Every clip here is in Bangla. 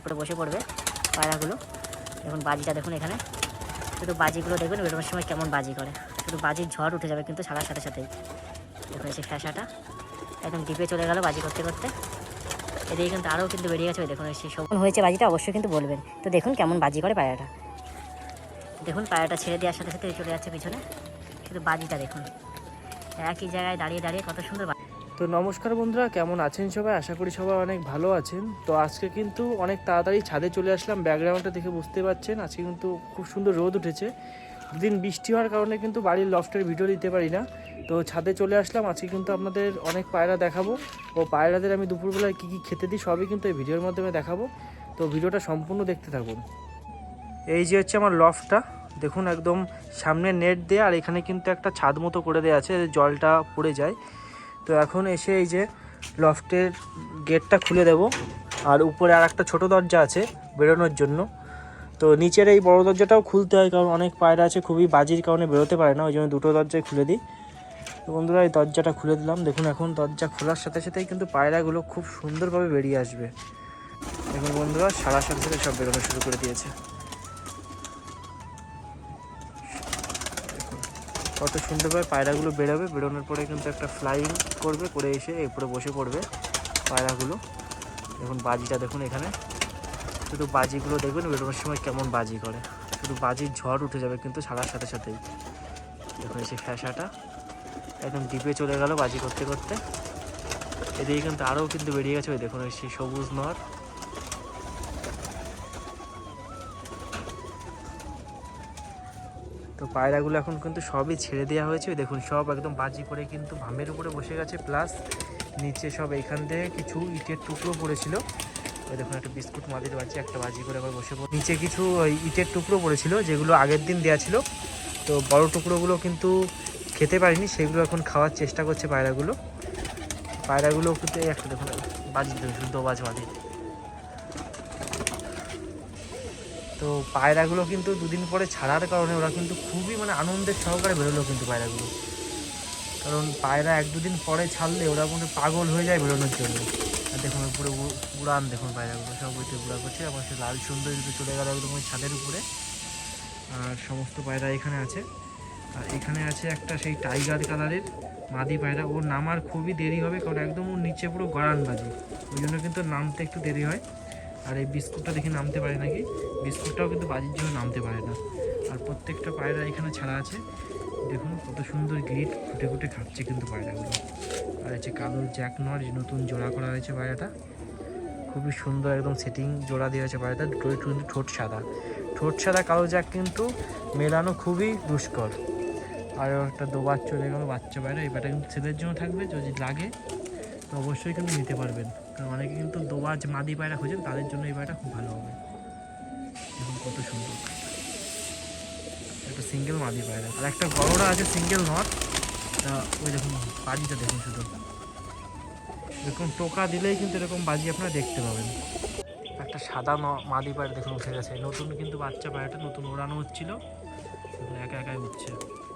উপরে বসে পড়বে পায়রাগুলো। এখন বাজিটা দেখুন এখানে। শুধু বাজিগুলো দেখবেন বেরোনোর সময় কেমন বাজি করে। শুধু বাজির ঝড় উঠে যাবে কিন্তু ছাড়ার সাথে সাথেই। দেখুন এসে ফ্যাসাটা। একদম ডিপে চলে গেল বাজি করতে করতে। এদিকে কিন্তু আরও কিন্তু বেরিয়ে গেছে ওই দেখুন সেই সব হয়েছে বাজিটা অবশ্যই কিন্তু বলবেন। তো দেখুন কেমন বাজি করে পায়রাটা। দেখুন পায়রাটা ছেড়ে দেওয়ার সাথে সাথে চলে যাচ্ছে পিছনে। শুধু বাজিটা দেখুন। একই জায়গায় দাঁড়িয়ে দাঁড়িয়ে কত সুন্দর বাজি তো নমস্কার বন্ধুরা, কেমন আছেন সবাই? আশা করি সবাই অনেক ভালো আছেন। তো আজকে কিন্তু অনেক তাড়াতাড়ি ছাদে চলে আসলাম, ব্যাকগ্রাউন্ডটা দেখে বুঝতে পারছেন। আজকে কিন্তু খুব সুন্দর রোদ উঠেছে। দুদিন বৃষ্টি হওয়ার কারণে কিন্তু বাড়ির লফটের ভিডিও দিতে পারি না। তো ছাদে চলে আসলাম, আজকে কিন্তু আপনাদের অনেক পায়রা দেখাবো। ও পায়রাদের আমি দুপুরবেলায় কী কী খেতে দিই সবই কিন্তু এই ভিডিওর মাধ্যমে দেখাবো। তো ভিডিওটা সম্পূর্ণ দেখতে থাকুন। এই যে হচ্ছে আমার লফটটা দেখুন একদম সামনে নেট দেয়া, আর এখানে কিন্তু একটা ছাদ মতো করে দেওয়া আছে জলটা পড়ে যায়। তো এখন এসে এই যে লফটের গেটটা খুলে দেব। আর উপরে আর একটা ছোটো দরজা আছে বেরোনোর জন্য। তো নিচের এই বড় দরজাটাও খুলতে হয়, কারণ অনেক পায়রা আছে, খুবই বাজির কারণে বেরোতে পারে না, ওই জন্য দুটো দরজায় খুলে দিই। তো বন্ধুরা, এই দরজাটা খুলে দিলাম। দেখুন, এখন দরজা খোলার সাথে সাথেই কিন্তু পায়রাগুলো খুব সুন্দরভাবে বেরিয়ে আসবে। এখন বন্ধুরা, সারা সাথে সাথে সব বেরোনো শুরু করে দিয়েছে। কত সুন্দরভাবে পায়রাগুলো বেরোবে, বেরোনোর পরে কিন্তু একটা ফ্লাইং করবে, করে এসে এরপরে বসে পড়বে পায়রাগুলো। দেখুন বাজিটা, দেখুন এখানে। শুধু বাজিগুলো দেখবেন, বেরোনোর সময় কেমন বাজি করে। শুধু বাজির ঝড় উঠে যাবে কিন্তু ছাড়ার সাথে সাথেই। দেখুন এসে ফ্যাসাটা, একদম ডিপে চলে গেল বাজি করতে করতে। এদিকে কিন্তু আরও কিন্তু বেরিয়ে গেছে, ওই দেখুন সেই সবুজ নর তো পায়রাগুলো এখন কিন্তু সবই ছেড়ে দেওয়া হয়েছে। দেখুন, সব একদম বাজি করে কিন্তু ভামের উপরে বসে গেছে। প্লাস নিচে সব এখান থেকে কিছু ইটের টুকরো পড়েছিল। দেখুন, একটা বিস্কুট মাদির বাজি, একটা বাজি করে আবার বসে পড়ে নিচে কিছু ওই ইটের টুকরো পড়েছিল, যেগুলো আগের দিন দেওয়া ছিল। তো বড় টুকরোগুলো কিন্তু খেতে পারিনি, সেগুলো এখন খাওয়ার চেষ্টা করছে পায়রাগুলো। পায়রাগুলো কিন্তু একটা দেখুন, বাজি, দেখুন শুদ্ধ বাজ বাজি তো পায়রাগুলো কিন্তু দুদিন পরে ছাড়ার কারণে ওরা কিন্তু খুবই মানে আনন্দের সহকারে বেরোলো কিন্তু পায়রাগুলো। কারণ পায়রা এক দুদিন পরে ছাড়লে ওরা মনে হয় পাগল হয়ে যায় বেরোনোর জন্য। আর দেখুন উপরে উ- উড়ান দেখুন পায়রাগুলো। সব ওইতে উড়া করছে, আবার সে লাল সুন্দর কিন্তু চলে গেল একদম ওই ছাদের উপরে। আর সমস্ত পায়রা এখানে আছে। আর এখানে আছে একটা সেই টাইগার কালারের মাদি পায়রা। ওর নামার খুবই দেরি হবে, কারণ একদম ওর নিচে পুরো গড়ান বাজি ওই জন্য কিন্তু নামতে একটু দেরি হয়। আর এই বিস্কুটটা দেখে নামতে পারে নাকি? বিস্কুটটাও কিন্তু বাজির জন্য নামতে পারে না। আর প্রত্যেকটা পায়রা এখানে ছাড়া আছে। দেখুন, কত সুন্দর গ্রিট ফুটে ফুটে খাচ্ছে কিন্তু পায়রাগুলো। আর হচ্ছে কালো জ্যাক নর যে নতুন জোড়া করা হয়েছে পায়রাটা। খুবই সুন্দর একদম সেটিং জোড়া দেওয়া হয়েছে পায়রাটা। দুটোই কিন্তু ঠোঁট সাদা। ঠোঁট সাদা, কালো জ্যাক কিন্তু মেলানো খুবই দুষ্কর। আর একটা দোবার চলে গেল বাচ্চা পায়রা। এই পায়রা কিন্তু ছেলের জন্য থাকবে, যদি লাগে, তো অবশ্যই কিন্তু নিতে পারবেন। কারণ অনেকে কিন্তু দোবাজ মাদি পায়রা খোঁজেন, তাদের জন্য এই পায়রাটা খুব ভালো হবে। দেখুন কত সুন্দর। একটা সিঙ্গেল মাদি পায়রা। আর একটা বড়রা আছে সিঙ্গেল নট তা ওই দেখুন, বাজিটা দেখুন শুধু। এরকম টোকা দিলেই কিন্তু এরকম বাজি আপনারা দেখতে পাবেন। একটা সাদা মাদি পায়রা দেখুন উঠে গেছে। নতুন কিন্তু বাচ্চা পায়রাটা, নতুন ওড়ানো হচ্ছিল। একা একাই উঠছে।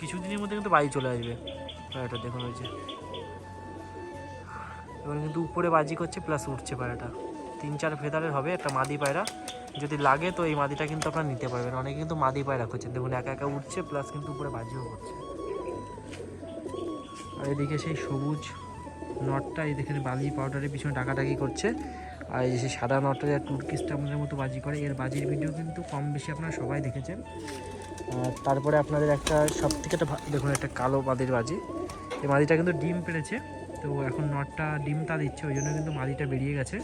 কিছুদিনের মধ্যে কিন্তু বাড়ি চলে আসবে। পায়রাটা দেখুন ওই যে। এবার কিন্তু উপরে বাজি করছে প্লাস উঠছে পায়রাটা। তিন চার ফেদারের হবে একটা মাদি পায়রা। যদি লাগে তো এই মাদিটা কিন্তু আপনারা নিতে পারবেন। অনেকে কিন্তু মাদি পায়রা করছেন দেখুন, একা একা উঠছে প্লাস কিন্তু উপরে বাজিও করছে। আর এদিকে সেই সবুজ নটটা, এই দেখেন, বালি পাউডারের পিছনে ডাকাডাকি করছে। আর এই যে সাদা নটটা, যা টুর্কি স্টামনের মতো বাজি করে, এর বাজির ভিডিও কিন্তু কম বেশি আপনারা সবাই দেখেছেন। আর তারপরে আপনাদের একটা সব থেকে একটা দেখুন, একটা কালো মাদির বাজি। এই মাদিটা কিন্তু ডিম পেড়েছে। তো এখন নটটা ডিমটা দিচ্ছে, ওই জন্য কিন্তু মাদিটা বেরিয়ে গেছে।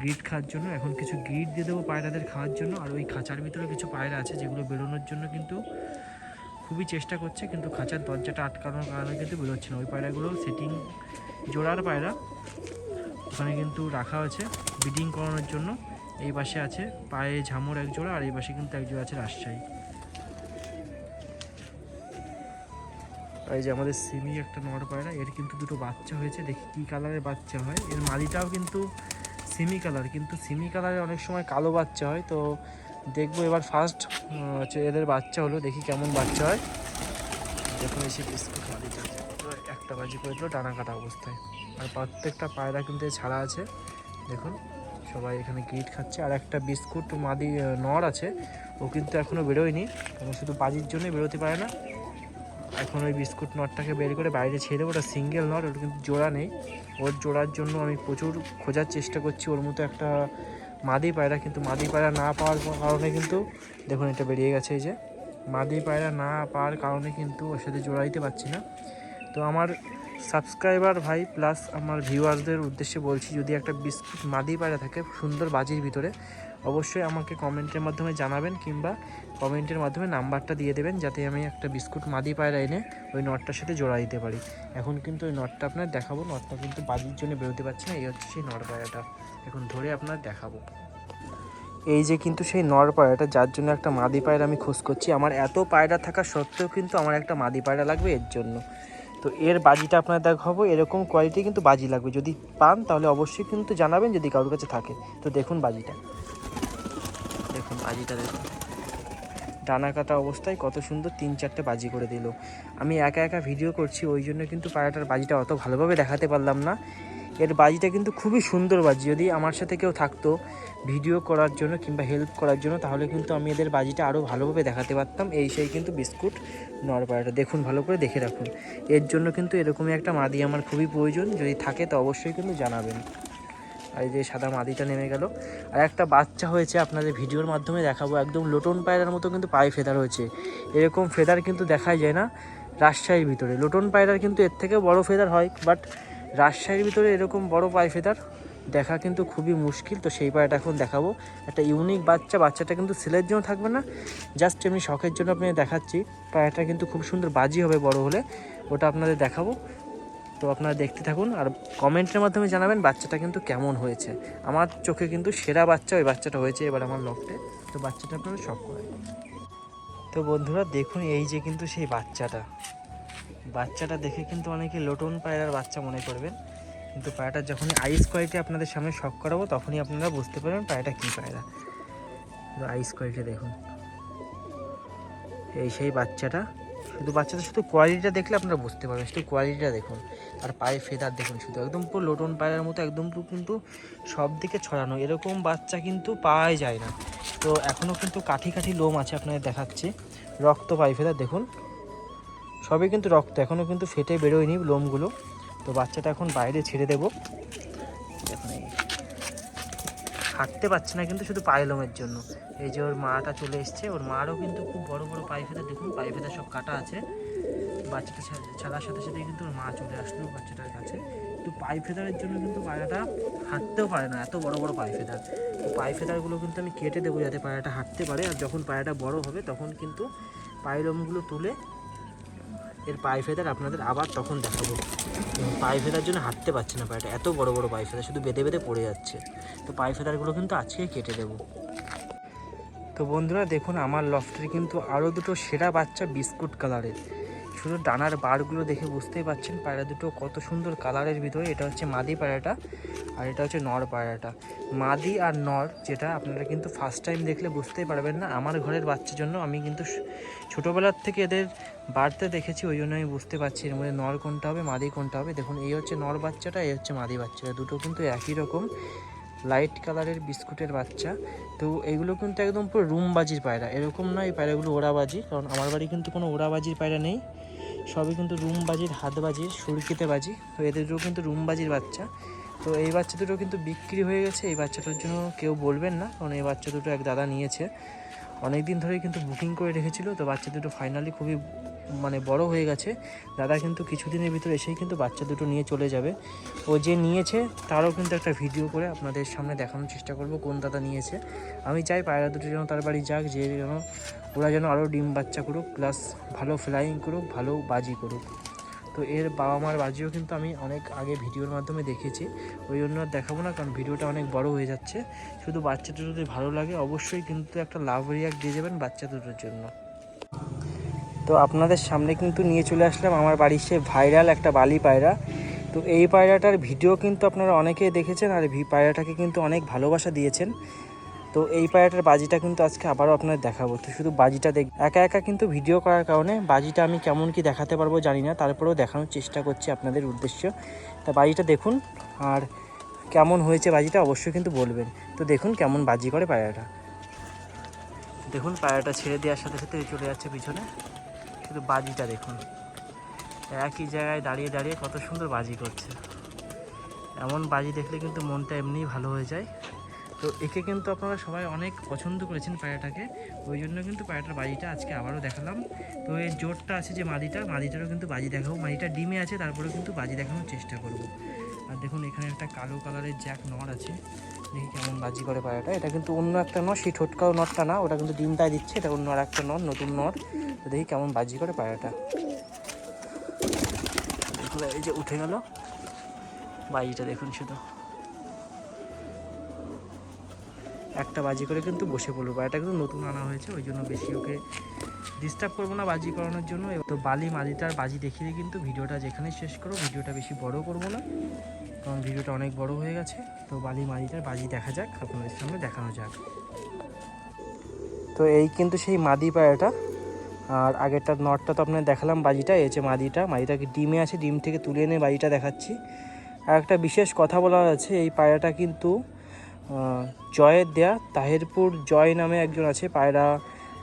গ্রিড খাওয়ার জন্য, এখন কিছু গ্রিড দিয়ে দেবো পায়রাদের খাওয়ার জন্য। আর ওই খাঁচার ভিতরে কিছু পায়রা আছে, যেগুলো বেরোনোর জন্য কিন্তু খুবই চেষ্টা করছে, কিন্তু খাঁচার দরজাটা আটকানোর কারণে কিন্তু বেরোচ্ছে না। ওই পায়রাগুলো সেটিং জোড়ার পায়রা, ওখানে কিন্তু রাখা হয়েছে ব্রিডিং করানোর জন্য। এই পাশে আছে পায়ে ঝামর এক জোড়া, আর এই পাশে কিন্তু এক জোড়া আছে রাজশাহী। এই যে আমাদের সিমি একটা নর পায়রা, এর কিন্তু দুটো বাচ্চা হয়েছে, দেখি কী কালারের বাচ্চা হয়। এর মাদিটাও কিন্তু সিমি কালার কিন্তু সিমি কালারে অনেক সময় কালো বাচ্চা হয়, তো দেখব এবার ফার্স্ট হচ্ছে এদের বাচ্চা হলো, দেখি কেমন বাচ্চা হয়। দেখুন এসে বিস্কুট মাদিটা তো একটা বাজি করে দিল ডানা কাটা অবস্থায়। আর প্রত্যেকটা পায়রা কিন্তু ছাড়া আছে। দেখুন, সবাই এখানে গিট খাচ্ছে। আর একটা বিস্কুট মাদি নর আছে, ও কিন্তু এখনও বেরোয়নি। কারণ শুধু বাজির জন্যই বেরোতে পারে না। এখন ওই বিস্কুট নটটাকে বের করে বাইরে ছেড়ে দেবো, ওটা সিঙ্গেল নট, ওটা কিন্তু জোড়া নেই। ওর জোড়ার জন্য আমি প্রচুর খোঁজার চেষ্টা করছি, ওর মতো একটা মাদি পায়রা, কিন্তু মাদি পায়রা না পাওয়ার কারণে কিন্তু, দেখুন এটা বেরিয়ে গেছে এই যে, মাদি পায়রা না পাওয়ার কারণে কিন্তু ওর সাথে জোড়া দিতে পারছি না। তো আমার সাবস্ক্রাইবার ভাই প্লাস আমার ভিউয়ারদের উদ্দেশ্যে বলছি, যদি একটা বিস্কুট মাদি পায়রা থাকে, সুন্দর বাজির ভিতরে অবশ্যই আমাকে কমেন্টের মাধ্যমে জানাবেন কিংবা কমেন্টের মাধ্যমে নাম্বারটা দিয়ে দেবেন যাতে আমি একটা বিস্কুট মাদি পায়রা এনে ওই নটটার সাথে জোড়া দিতে পারি। এখন কিন্তু ওই নটটা আপনার দেখাবো, নটটা কিন্তু বাজির জন্য বেরোতে পারছে না, এই হচ্ছে সেই নট পায়রাটা এখন ধরে আপনার দেখাবো। এই যে কিন্তু সেই নর পায়রাটা যার জন্য একটা মাদি পায়রা আমি খোঁজ করছি, আমার এত পায়রা থাকা সত্ত্বেও কিন্তু আমার একটা মাদি পায়রা লাগবে এর জন্য। তো এর বাজিটা আপনার দেখাবো, এরকম কোয়ালিটি কিন্তু বাজি লাগবে। যদি পান তাহলে অবশ্যই কিন্তু জানাবেন, যদি কারোর কাছে থাকে। তো দেখুন বাজিটা। বাজিটা দেখুন ডানা কাটা অবস্থায় কত সুন্দর তিন চারটে বাজি করে দিল। আমি একা একা ভিডিও করছি, ওই জন্য কিন্তু পায়রাটার বাজিটা অত ভালোভাবে দেখাতে পারলাম না। এর বাজিটা কিন্তু খুবই সুন্দর বাজি। যদি আমার সাথে কেউ থাকতো ভিডিও করার জন্য কিংবা হেল্প করার জন্য, তাহলে কিন্তু আমি এদের বাজিটা আরও ভালোভাবে দেখাতে পারতাম। এই সেই কিন্তু বিস্কুট নর নরপাড়াটা দেখুন, ভালো করে দেখে রাখুন। এর জন্য কিন্তু এরকমই একটা মাদি আমার খুবই প্রয়োজন। যদি থাকে তো অবশ্যই কিন্তু জানাবেন। আর এই যে সাদা মাদিটা নেমে গেল। আর একটা বাচ্চা হয়েছে আপনাদের ভিডিওর মাধ্যমে দেখাবো। একদম লোটন পায়রার মতো কিন্তু পায়ে ফেদার হয়েছে। এরকম ফেদার কিন্তু দেখাই যায় না রাজশাহীর ভিতরে। লোটন পায়রার কিন্তু এর থেকে বড় ফেদার হয় বাট রাজশাহীর ভিতরে এরকম বড় পায়ে ফেদার দেখা কিন্তু খুবই মুশকিল। তো সেই পায়রাটা এখন দেখাবো। একটা ইউনিক বাচ্চা, বাচ্চাটা কিন্তু সেলের জন্য থাকবে না। জাস্ট এমনি শখের জন্য আপনাদের দেখাচ্ছি। পায়রাটা কিন্তু খুব সুন্দর বাজি হবে বড় হলে। ওটা আপনাদের দেখাবো। তো আপনারা দেখতে থাকুন আর কমেন্টের মাধ্যমে জানাবেন বাচ্চাটা কিন্তু কেমন হয়েছে। আমার চোখে কিন্তু সেরা বাচ্চা, ওই বাচ্চাটা হয়েছে এবার আমার লকটে। তো বাচ্চাটা আপনারা শখ করে তো বন্ধুরা, দেখুন এই যে কিন্তু সেই বাচ্চাটা। বাচ্চাটা দেখে কিন্তু অনেকে লোটন পায়রার বাচ্চা মনে করবেন। কিন্তু পায়রাটা যখনই আইস কোয়ালিটি আপনাদের সামনে শখ করাবো, তখনই আপনারা বুঝতে পারবেন পায়রাটা কী পায়রা। আইস কোয়ালিটি দেখুন। এই সেই বাচ্চাটা। শুধু বাচ্চাটা শুধু কোয়ালিটিটা দেখলে আপনারা বুঝতে পারবেন, শুধু কোয়ালিটিটা দেখুন। আর পায়ে ফেদার দেখুন শুধু, একদম পুরো লোটন পায়রার মতো, একদম পুরো কিন্তু সব দিকে ছড়ানো, এরকম বাচ্চা কিন্তু পাওয়াই যায় না। তো এখনও কিন্তু কাঠি কাঠি লোম আছে আপনাদের দেখাচ্ছে। রক্ত পায়ে ফেদার দেখুন, সবই কিন্তু রক্ত এখনও কিন্তু ফেটে বেরোয়নি লোমগুলো। তো বাচ্চাটা এখন বাইরে ছেড়ে দেবো। এই হাঁটতে পারছে না কিন্তু শুধু পায়ে লোমের জন্য। এই যে ওর মাটা চলে এসছে, ওর মারও কিন্তু খুব বড় বড় পায়ে ফেদা দেখুন পায়ে ফেদা সব কাটা আছে। বাচ্চাটা ছাড়ার সাথে সাথে কিন্তু ওর মা চলে আসলো বাচ্চাটার কাছে। তো পায়ে ফেদারের জন্য কিন্তু পায়রাটা হাঁটতেও পারে না, এত বড় বড় পায়ে ফেদার তো পায়ে ফেদারগুলো কিন্তু আমি কেটে দেবো যাতে পায়রাটা হাঁটতে পারে, আর যখন পায়রাটা বড় হবে তখন কিন্তু পায়ের লোমগুলো তুলে এর পায়ে ফেদার আপনাদের আবার তখন দেখাবো। পায়ে ফেদার জন্য হাঁটতে পারছে না পায়েটা, এত বড় বড় পায়ে ফেদার, শুধু বেঁধে বেঁধে পড়ে যাচ্ছে। তো পায়ে ফেদারগুলো কিন্তু আজকে কেটে দেবো। তো বন্ধুরা দেখুন, আমার লফটের কিন্তু আরও দুটো সেরা বাচ্চা বিস্কুট কালারের শুধু ডানার বারগুলো দেখে বুঝতেই পারছেন পায়রা দুটো কত সুন্দর কালারের ভিতরে। এটা হচ্ছে মাদি পায়রাটা আর এটা হচ্ছে নর পায়রাটা। মাদি আর নর যেটা আপনারা কিন্তু ফার্স্ট টাইম দেখলে বুঝতেই পারবেন না। আমার ঘরের বাচ্চার জন্য আমি কিন্তু ছোটোবেলার থেকে এদের বাড়তে দেখেছি, ওই জন্য আমি বুঝতে পারছি এর মধ্যে নর কোনটা হবে, মাদি কোনটা হবে। দেখুন, এই হচ্ছে নর বাচ্চাটা, এই হচ্ছে মাদি বাচ্চাটা। দুটো কিন্তু একই রকম লাইট কালারের বিস্কুটের বাচ্চা। তো এগুলো কিন্তু একদম পুরো রুমবাজির পায়রা। এরকম নয় এই পায়রাগুলো ওড়াবাজি, কারণ আমার বাড়ি কিন্তু কোনো ওড়াবাজির পায়রা নেই। সবই কিন্তু রুম বাজির রুমবাজির হাতবাজির সুরকিতে বাজি তো এদের দুটো কিন্তু রুম বাজির বাচ্চা। তো এই বাচ্চা দুটো কিন্তু বিক্রি হয়ে গেছে। এই বাচ্চাটার জন্য কেউ বলবেন না, কারণ এই বাচ্চা দুটো এক দাদা নিয়েছে। অনেক দিন ধরেই কিন্তু বুকিং করে রেখেছিল। তো বাচ্চা দুটো ফাইনালি খুবই মানে বড় হয়ে গেছে। দাদা কিন্তু কিছুদিনের ভিতরে এসেই কিন্তু বাচ্চা দুটো নিয়ে চলে যাবে। ও যে নিয়েছে, তারও কিন্তু একটা ভিডিও করে আপনাদের সামনে দেখানোর চেষ্টা করব কোন দাদা নিয়েছে। আমি চাই পায়রা দুটো যেন তার বাড়ি যাক, যে যেন ওরা যেন আরও ডিম বাচ্চা করুক প্লাস ভালো ফ্লাইং করুক, ভালো বাজি করুক। তো এর বাবা মার বাজিও কিন্তু আমি অনেক আগে ভিডিওর মাধ্যমে দেখেছি। ওই জন্য আর দেখাবো না, কারণ ভিডিওটা অনেক বড় হয়ে যাচ্ছে। শুধু বাচ্চা দুটো যদি ভালো লাগে, অবশ্যই কিন্তু একটা লাভ রিয়াক্ট দিয়ে যাবেন বাচ্চা দুটোর জন্য। তো আপনাদের সামনে কিন্তু নিয়ে চলে আসলাম আমার বাড়ির সে ভাইরাল একটা বালি পায়রা। তো এই পায়রাটার ভিডিও কিন্তু আপনারা অনেকেই দেখেছেন আর ভি পায়রাটাকে কিন্তু অনেক ভালোবাসা দিয়েছেন। তো এই পায়রাটার বাজিটা কিন্তু আজকে আবারও আপনাদের দেখাবো। তো শুধু বাজিটা দেখ একা একা কিন্তু ভিডিও করার কারণে বাজিটা আমি কেমন কি দেখাতে পারব জানি না, তারপরেও দেখানোর চেষ্টা করছি আপনাদের উদ্দেশ্য। তা বাজিটা দেখুন আর কেমন হয়েছে বাজিটা অবশ্যই কিন্তু বলবেন। তো দেখুন কেমন বাজি করে পায়রাটা। দেখুন পায়রাটা ছেড়ে দেওয়ার সাথে সাথে চলে যাচ্ছে পিছনে। শুধু বাজিটা দেখুন। একই জায়গায় দাঁড়িয়ে দাঁড়িয়ে কত সুন্দর বাজি করছে। এমন বাজি দেখলে কিন্তু মনটা এমনিই ভালো হয়ে যায়। তো একে কিন্তু আপনারা সবাই অনেক পছন্দ করেছেন পায়রাটাকে। ওই জন্য কিন্তু পায়রাটার বাজিটা আজকে আবারও দেখালাম। তো এর জোরটা আছে যে মাদিটা, মাদিটারও কিন্তু বাজি দেখাবো। মাদিটা ডিমে আছে, তারপরেও কিন্তু বাজি দেখানোর চেষ্টা করব। আর দেখুন, এখানে একটা কালো কালারের জ্যাক নর আছে। দেখি কেমন বাজি করে পায়রাটা এটা কিন্তু অন্য একটা নর, সেই ঠোটকাও নরটা না ওটা কিন্তু ডিমটাই দিচ্ছে, এটা অন্য আর একটা নর, নতুন নর। তো দেখি কেমন বাজি করে পায়রাটা এই যে উঠে গেল। বাজিটা দেখুন শুধু। একটা বাজি করে কিন্তু বসে পড়ল পায়রাটা কিন্তু নতুন আনা হয়েছে, ওই জন্য বেশি ওকে ডিস্টার্ব করব না বাজি করানোর জন্য। তো বালি মালিটার বাজি দেখিয়ে কিন্তু ভিডিওটা যেখানে শেষ করো, ভিডিওটা বেশি বড় করব না। কারণ ভিডিওটা অনেক বড় হয়ে গেছে, তো বালি মালিটার বাজি দেখা যাক, আপনাদের সামনে দেখানো যাক। তো এই কিন্তু সেই মাদি পায়রাটা আর আগেরটা নটটা তো আপনার দেখালাম বাজিটা, এই যে মাদিটা, মাদিটাকে ডিমে আছে, ডিম থেকে তুলে এনে বাজিটা দেখাচ্ছি। আর একটা বিশেষ কথা বলা আছে, এই পায়রাটা কিন্তু জয়ের দেয়া, তাহেরপুর জয় নামে একজন আছে, পায়রা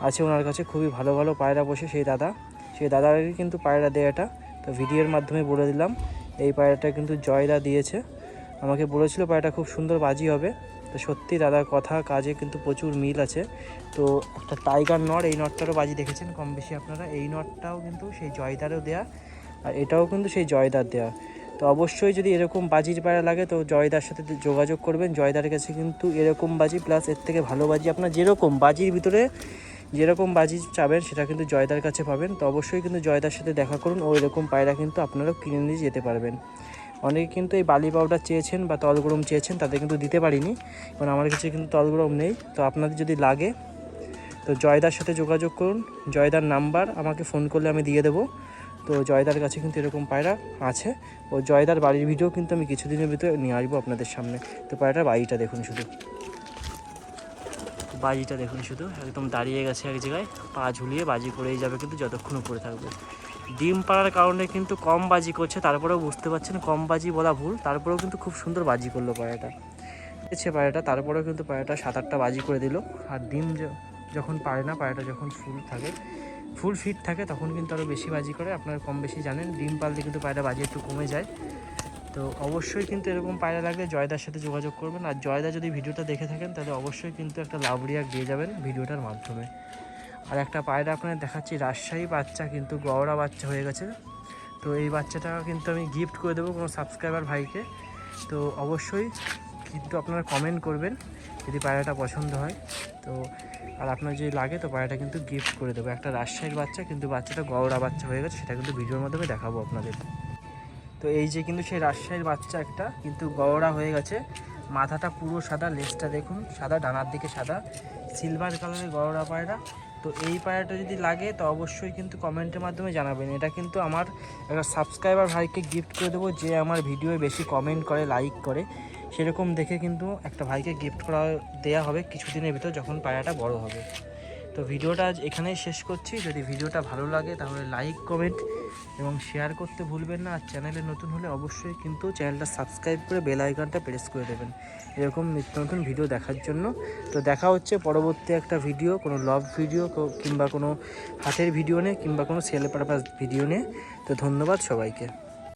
আছে ওনার কাছে, খুবই ভালো ভালো পায়রা বসে, সেই দাদা। সেই দাদারই কিন্তু পায়রা দেয়াটা, তো ভিডিওর মাধ্যমে বলে দিলাম। এই পায়রাটা কিন্তু জয়দা দিয়েছে। আমাকে বলেছিল পায়রাটা খুব সুন্দর বাজি হবে। তো সত্যি দাদার কথা, কাজে কিন্তু প্রচুর মিল আছে। তো একটা টাইগার নট এই নটটারও বাজি দেখেছেন কম বেশি আপনারা? এই নটটাও কিন্তু সেই জয়দারও দেয়া। আর এটাও কিন্তু সেই জয়দার দেয়া। তো অবশ্যই যদি এরকম বাজির পায়রা লাগে, তো জয়দার সাথে যোগাযোগ করবেন। জয়দার কাছে কিন্তু এরকম বাজি প্লাস এর থেকে ভালো বাজি আপনার যেরকম বাজির ভিতরে যেরকম বাজি চাবেন, সেটা কিন্তু জয়দার কাছে পাবেন। তো অবশ্যই কিন্তু জয়দার সাথে দেখা করুন, ও এরকম পায়রা কিন্তু আপনারাও কিনে নিয়ে যেতে পারবেন। অনেকে কিন্তু এই বালি পাউডার চেয়েছেন বা তলগরম চেয়েছেন, তাদের কিন্তু দিতে পারিনি। কারণ আমার কাছে কিন্তু তলগরম নেই। তো আপনাদের যদি লাগে, তো জয়দার সাথে যোগাযোগ করুন। জয়দার নাম্বার আমাকে ফোন করলে আমি দিয়ে দেবো। তো জয়দার কাছে কিন্তু এরকম পায়রা আছে। ও জয়দার বাড়ির ভিডিও কিন্তু আমি কিছুদিনের ভিতরে নিয়ে আসব আপনাদের সামনে। তো পায়রাটার বাড়িটা দেখুন শুধু। বাজিটা দেখুন শুধু, একদম দাঁড়িয়ে গেছে এক জায়গায়, পা ঝুলিয়ে বাজি করেই যাবে কিন্তু যতক্ষণ উপরে থাকবে। ডিম পাড়ার কারণে কিন্তু কম বাজি করছে, তারপরেও বুঝতে পারছেন কম বাজি বলা ভুল, তারপরেও কিন্তু খুব সুন্দর বাজি করল পায়রাটা এসে পায়রাটা তারপরেও কিন্তু পায়রাটা সাত আটটা বাজি করে দিল। আর ডিম যখন পারে না পায়রাটা যখন ফুল থাকে, ফুল ফিট থাকে, তখন কিন্তু আরও বেশি বাজি করে। আপনারা কম বেশি জানেন, ডিম পাললে কিন্তু পায়রা বাজি একটু কমে যায়। তো অবশ্যই কিন্তু এরকম পায়রা লাগলে জয়দার সাথে যোগাযোগ করবেন। আর জয়দা যদি ভিডিওটা দেখে থাকেন, তাহলে অবশ্যই কিন্তু একটা লাভ রিয়াক দিয়ে যাবেন ভিডিওটার মাধ্যমে। আর একটা পায়রা আপনাদের দেখাচ্ছি, রাজশাহী বাচ্চা কিন্তু গওড়া বাচ্চা হয়ে গেছে। তো এই বাচ্চাটা কিন্তু আমি গিফট করে দেবো কোনো সাবস্ক্রাইবার ভাইকে। তো অবশ্যই কিন্তু আপনারা কমেন্ট করবেন যদি পায়রাটা পছন্দ হয়। তো আর আপনার যদি লাগে, তো পায়রাটা কিন্তু গিফট করে দেবো। একটা রাজশাহীর বাচ্চা, কিন্তু বাচ্চাটা গওড়া বাচ্চা হয়ে গেছে, সেটা কিন্তু ভিডিওর মাধ্যমে দেখাবো আপনাদের। তো এই যে কিন্তু সেই রাজশাহীর বাচ্চা একটা, কিন্তু গওড়া হয়ে গেছে। মাথাটা পুরো সাদা, লেজটা দেখুন, সাদা, ডানার দিকে সাদা। সিলভার কালারের গওড়া পায়রা। তো এই পায়রাটা যদি লাগে, তো অবশ্যই কিন্তু কমেন্টের মাধ্যমে জানাবেন। এটা কিন্তু আমার একটা সাবস্ক্রাইবার ভাইকে গিফট করে দেবো, যে আমার ভিডিওয়ে বেশি কমেন্ট করে লাইক করে। সেরকম দেখে কিন্তু একটা ভাইকে গিফট করা দেওয়া হবে কিছুদিনের ভিতর, যখন পায়রাটা বড় হবে। তো ভিডিওটা আজ এখানেই শেষ করছি। যদি ভিডিওটা ভালো লাগে তাহলে লাইক কমেন্ট এবং শেয়ার করতে ভুলবেন না। আর চ্যানেলে নতুন হলে অবশ্যই কিন্তু চ্যানেলটা সাবস্ক্রাইব করে বেল আইকনটা প্রেস করে দেবেন। এরকম নিত্য নতুন ভিডিও দেখার জন্য। তো দেখা হচ্ছে পরবর্তী একটা ভিডিও কোনো লভ ভিডিও কিংবা কোনো হাতের ভিডিও নিয়ে কিংবা কোনো সেল পারপাস ভিডিও নিয়ে। তো ধন্যবাদ সবাইকে।